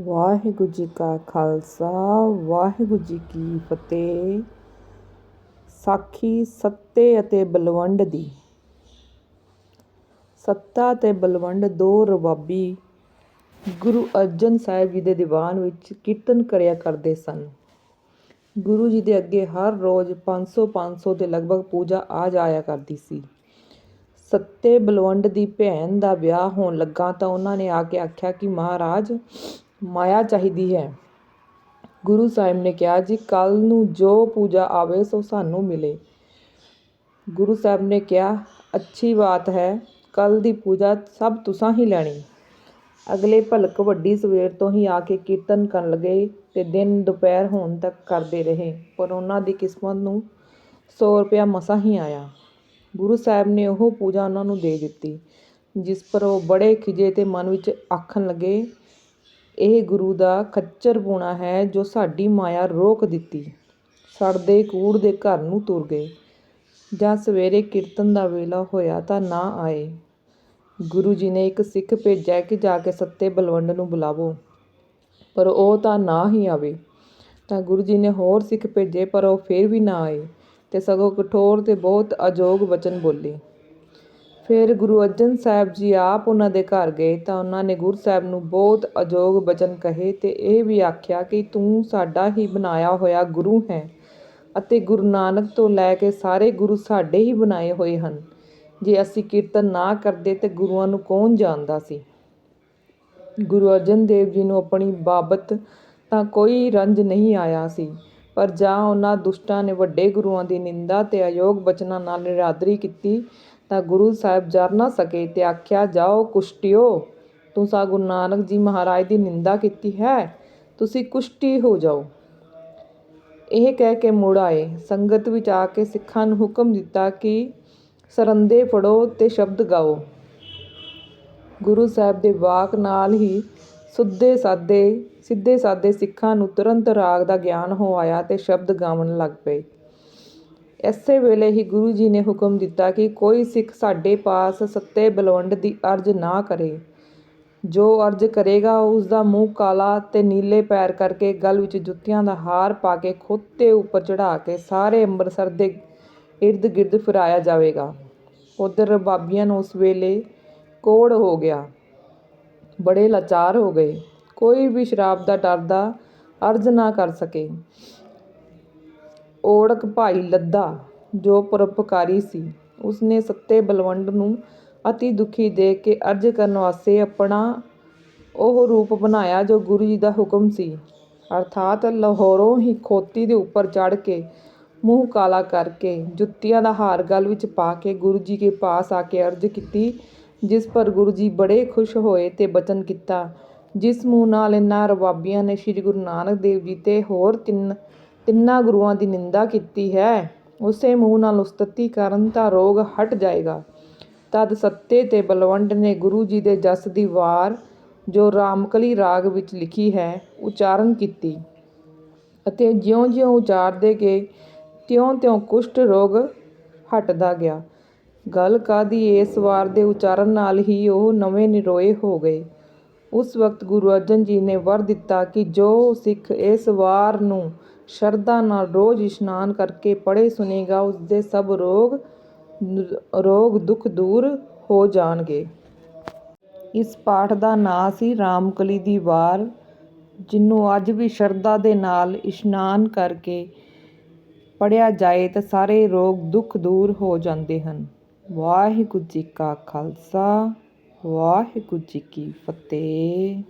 ਵਾਹਿਗੁਰੂ ਜੀ ਕਾ ਖਾਲਸਾ, ਵਾਹਿਗੁਰੂ ਜੀ ਕੀ ਫਤਿਹ। ਸਾਖੀ ਸੱਤੇ ਅਤੇ ਬਲਵੰਡ ਦੀ। ਸੱਤਾ ਤੇ ਬਲਵੰਡ ਦੋ ਰਬਾਬੀ ਗੁਰੂ ਅਰਜਨ ਸਾਹਿਬ ਜੀ ਦੇ ਦੀਵਾਨ ਵਿੱਚ ਕੀਰਤਨ ਕਰਿਆ ਕਰਦੇ ਸਨ। ਗੁਰੂ ਜੀ ਦੇ ਅੱਗੇ ਹਰ ਰੋਜ਼ 500 500 ਦੇ ਲਗਭਗ ਪੂਜਾ ਆ ਜਾਇਆ ਕਰਦੀ ਸੀ। ਸੱਤੇ ਬਲਵੰਡ ਦੀ ਭੈਣ ਦਾ ਵਿਆਹ ਹੋਣ ਲੱਗਾ ਤਾਂ ਉਹਨਾਂ ਨੇ ਆ ਕੇ ਆਖਿਆ ਕਿ ਮਹਾਰਾਜ ਮਾਇਆ ਚਾਹੀਦੀ ਹੈ। ਗੁਰੂ ਸਾਹਿਬ ਨੇ ਕਿਹਾ ਜੀ ਕੱਲ ਨੂੰ ਜੋ ਪੂਜਾ ਆਵੇ, ਸੋ ਸਾਨੂੰ ਮਿਲੇ। ਗੁਰੂ ਸਾਹਿਬ ਨੇ ਕਿਹਾ, ਅੱਛੀ ਬਾਤ ਹੈ ਕੱਲ ਦੀ ਪੂਜਾ ਸਭ ਤੁਸਾਂ ਹੀ ਲੈਣੀ। ਅਗਲੇ ਭਲਕ ਵੱਡੀ ਸਵੇਰ ਤੋਂ ਹੀ ਆ ਕੇ ਕੀਰਤਨ ਕਰਨ ਲੱਗੇ ਤੇ ਦਿਨ ਦੁਪਹਿਰ ਹੋਣ ਤੱਕ ਕਰਦੇ ਰਹੇ, ਪਰ ਉਹਨਾਂ ਦੀ ਕਿਸਮਤ ਨੂੰ 100 ਰੁਪਇਆ ਮਸਾ ਹੀ ਆਇਆ। ਗੁਰੂ ਸਾਹਿਬ ਨੇ ਉਹ ਪੂਜਾ ਉਹਨਾਂ ਨੂੰ ਦੇ ਦਿੱਤੀ, ਜਿਸ ਪਰ ਉਹ ਬੜੇ ਖਿਜੇ ਤੇ ਮਨ ਵਿੱਚ ਆਖਣ ਲੱਗੇ ਇਹ ਗੁਰੂ ਦਾ ਖੱਚਰ ਪੂਣਾ ਹੈ ਜੋ ਸਾਡੀ ਮਾਇਆ ਰੋਕ ਦਿੱਤੀ। ਸੜਦੇ ਕੂੜ ਦੇ ਘਰ ਨੂੰ ਤੁਰ ਗਏ। ਜਾਂ ਸਵੇਰੇ ਕੀਰਤਨ ਦਾ ਵੇਲਾ ਹੋਇਆ ਤਾਂ ਨਾ ਆਏ। ਗੁਰੂ ਜੀ ਨੇ ਇੱਕ ਸਿੱਖ ਭੇਜਿਆ ਕਿ ਜਾ ਕੇ ਸੱਤੇ ਬਲਵੰਡ ਨੂੰ ਬੁਲਾਵੋ। ਪਰ ਉਹ ਤਾਂ ਨਾ ਹੀ ਆਵੇ। ਤਾਂ ਗੁਰੂ ਜੀ ਨੇ ਹੋਰ ਸਿੱਖ ਭੇਜੇ, ਪਰ ਉਹ ਫਿਰ ਵੀ ਨਾ ਆਏ ਤੇ ਸਗੋਂ ਕਠੋਰ ਤੇ ਬਹੁਤ ਅਜੋਗ ਵਚਨ ਬੋਲੇ। ਫਿਰ ਗੁਰੂ ਅਰਜਨ ਸਾਹਿਬ ਜੀ ਆਪ ਉਹਨਾਂ ਦੇ ਘਰ ਗਏ ਤਾਂ ਉਹਨਾਂ ਨੇ ਗੁਰੂ ਸਾਹਿਬ ਨੂੰ ਬਹੁਤ ਅਜੋਗ ਬਚਨ ਕਹੇ ਤੇ ਇਹ ਵੀ ਆਖਿਆ ਕਿ ਤੂੰ ਸਾਡਾ ਹੀ ਬਣਾਇਆ ਹੋਇਆ ਗੁਰੂ ਹੈ ਅਤੇ ਗੁਰੂ ਨਾਨਕ ਤੋਂ ਲੈ ਕੇ ਸਾਰੇ ਗੁਰੂ ਸਾਡੇ ਹੀ ਬਣਾਏ ਹੋਏ ਹਨ। ਜੇ ਅਸੀਂ ਕੀਰਤਨ ਨਾ ਕਰਦੇ ਤੇ ਗੁਰੂਆਂ ਨੂੰ ਕੌਣ ਜਾਣਦਾ ਸੀ? ਗੁਰੂ ਅਰਜਨ ਦੇਵ ਜੀ ਨੂੰ ਆਪਣੀ ਬਾਬਤ ਤਾਂ ਕੋਈ ਰੰਜ ਨਹੀਂ ਆਇਆ ਸੀ, ਪਰ ਜਾਂ ਉਹਨਾਂ ਦੁਸ਼ਟਾਂ ਨੇ ਵੱਡੇ ਗੁਰੂਆਂ ਦੀ ਨਿੰਦਾ ਤੇ ਅਯੋਗ ਬਚਨਾਂ ਨਾਲ ਨਿਰਾਦਰੀ ਕੀਤੀ ਤਾਂ ਗੁਰੂ ਸਾਹਿਬ ਜਰ ਨਾ ਸਕੇ ਤੇ ਆਖਿਆ, ਜਾਓ, ਕੁਸ਼ਟਿਓ। ਤੁਸੀਂ ਗੁਰੂ ਨਾਨਕ ਜੀ ਮਹਾਰਾਜ ਦੀ ਨਿੰਦਾ ਕੀਤੀ ਹੈ, ਤੁਸੀਂ ਕੁਸ਼ਟੀ ਹੋ ਜਾਓ। ਇਹ ਕਹਿ ਕੇ ਮੁੜ ਆਏ। ਸੰਗਤ ਵਿੱਚ ਆ ਕੇ ਸਿੱਖਾਂ ਨੂੰ ਹੁਕਮ ਦਿੱਤਾ ਕਿ ਸਰੰਦੇ ਫੜੋ ਤੇ ਸ਼ਬਦ ਗਾਓ। ਗੁਰੂ ਸਾਹਿਬ ਦੇ ਵਾਕ ਨਾਲ ਹੀ ਸੁੱਧੇ ਸਾਦੇ, ਸਿੱਧੇ ਸਾਦੇ ਸਿੱਖਾਂ ਨੂੰ ਤੁਰੰਤ ਰਾਗ ਦਾ ਗਿਆਨ ਹੋ ਆਇਆ ਤੇ ਸ਼ਬਦ ਗਾਉਣ ਲੱਗ ਪਏ। ਇਸੇ ਵੇਲੇ ਹੀ ਗੁਰੂ ਜੀ ਨੇ ਹੁਕਮ ਦਿੱਤਾ ਕਿ ਕੋਈ ਸਿੱਖ ਸਾਡੇ ਪਾਸ ਸੱਤੇ ਬਲਵੰਡ ਦੀ ਅਰਜ ਨਾ ਕਰੇ। ਜੋ ਅਰਜ ਕਰੇਗਾ ਉਸ ਦਾ ਮੂੰਹ ਕਾਲਾ ਤੇ ਨੀਲੇ ਪੈਰ ਕਰਕੇ ਗਲ ਵਿੱਚ ਜੁੱਤੀਆਂ ਦਾ ਹਾਰ ਪਾ ਕੇ ਖੋਤੇ ਉੱਪਰ ਚੜਾ ਕੇ ਸਾਰੇ ਅੰਮ੍ਰਿਤਸਰ ਦੇ ਇਰਦ ਗਿਰਦ ਫਿਰਾਇਆ ਜਾਵੇਗਾ। ਉਧਰ ਰਬਾਬੀਆਂ ਨੂੰ ਉਸ ਵੇਲੇ ਕੋੜ ਹੋ ਗਿਆ। ਬੜੇ ਲਾਚਾਰ ਹੋ ਗਏ। ਕੋਈ ਵੀ ਸ਼ਰਾਬ ਦਾ ਡਰਦਾ ਅਰਜ ਨਾ ਕਰ ਸਕੇ। ਓੜਕ ਭਾਈ ਲੱਦਾ, ਜੋ ਪਰਉਪਕਾਰੀ ਸੀ, ਉਸਨੇ ਸੱਤੇ ਬਲਵੰਡ ਨੂੰ ਅਤੀ ਦੁਖੀ ਦੇਖ ਕੇ ਅਰਜ ਕਰਨ ਵਾਸਤੇ ਆਪਣਾ ਉਹ ਰੂਪ ਬਣਾਇਆ ਜੋ ਗੁਰੂ ਜੀ ਦਾ ਹੁਕਮ ਸੀ। ਅਰਥਾਤ ਲਾਹੌਰੋਂ ਹੀ ਖੋਤੀ ਦੇ ਉੱਪਰ ਚੜ ਕੇ ਮੂੰਹ ਕਾਲਾ ਕਰਕੇ ਜੁੱਤੀਆਂ ਦਾ ਹਾਰ ਗਲ ਵਿੱਚ ਪਾ ਕੇ ਗੁਰੂ ਜੀ ਕੇ ਪਾਸ ਆ ਕੇ ਅਰਜ ਕੀਤੀ, ਜਿਸ ਪਰ ਗੁਰੂ ਜੀ ਬੜੇ ਖੁਸ਼ ਹੋਏ ਤੇ ਬਚਨ ਕੀਤਾ। ਜਿਸ ਮੂੰਹ ਨਾਲ ਇਨ੍ਹਾਂ ਰਬਾਬੀਆਂ ਨੇ ਸ੍ਰੀ ਗੁਰੂ ਨਾਨਕ ਦੇਵ ਜੀ ਤੇ ਹੋਰ ਤਿੰਨ ਤਿੰਨਾਂ ਗੁਰੂਆਂ ਦੀ ਨਿੰਦਾ ਕੀਤੀ ਹੈ। ਉਸੇ ਮੂੰਹ ਨਾਲ ਉਸਤਤੀ ਕਰਨ ਤਾਂ ਰੋਗ ਹਟ ਜਾਏਗਾ। ਤਦ ਸੱਤੇ ਤੇ ਬਲਵੰਡ ਨੇ ਗੁਰੂ ਜੀ ਦੇ ਜਸ ਦੀ ਵਾਰ, ਜੋ ਰਾਮਕਲੀ ਰਾਗ ਵਿੱਚ ਲਿਖੀ ਹੈ, ਉਚਾਰਨ ਕੀਤੀ। ਅਤੇ ਜਿਉਂ-ਜਿਉਂ ਉਚਾਰਦੇ ਗਏ, ਤਿਉਂ-ਤਿਉਂ ਕੁਸ਼ਟ ਰੋਗ ਹਟਦਾ ਗਿਆ। ਗੱਲ ਕਾਦੀ ਇਸ ਵਾਰ ਦੇ ਉਚਾਰਨ ਨਾਲ ਹੀ ਉਹ ਨਵੇਂ ਨਿਰੋਏ ਹੋ ਗਏ। ਉਸ ਵਕਤ ਗੁਰੂ ਅਰਜਨ ਜੀ ਨੇ ਵਰ ਦਿੱਤਾ ਕਿ ਜੋ ਸਿੱਖ ਇਸ ਵਾਰ ਨੂੰ ਸ਼ਰਧਾ ਨਾਲ ਰੋਜ਼ ਇਸ਼ਨਾਨ ਕਰਕੇ ਪੜ੍ਹੇ ਸੁਣੇਗਾ ਉਸ ਦੇ ਸਭ ਰੋਗ ਰੋਗ ਦੁੱਖ ਦੂਰ ਹੋ ਜਾਣਗੇ। ਇਸ ਪਾਠ ਦਾ ਨਾਂ ਸੀ ਰਾਮਕਲੀ ਦੀ ਵਾਰ ਜਿਹਨੂੰ ਅੱਜ ਵੀ ਸ਼ਰਧਾ ਦੇ ਨਾਲ ਇਸ਼ਨਾਨ ਕਰਕੇ ਪੜਿਆ ਜਾਏ ਤਾਂ ਸਾਰੇ ਰੋਗ ਦੁੱਖ ਦੂਰ ਹੋ ਜਾਂਦੇ ਹਨ। ਵਾਹਿਗੁਰੂ ਜੀ ਕਾ ਖਾਲਸਾ। ਵਾਹਿਗੁਰੂ ਜੀ ਕੀ ਫਤਿਹ।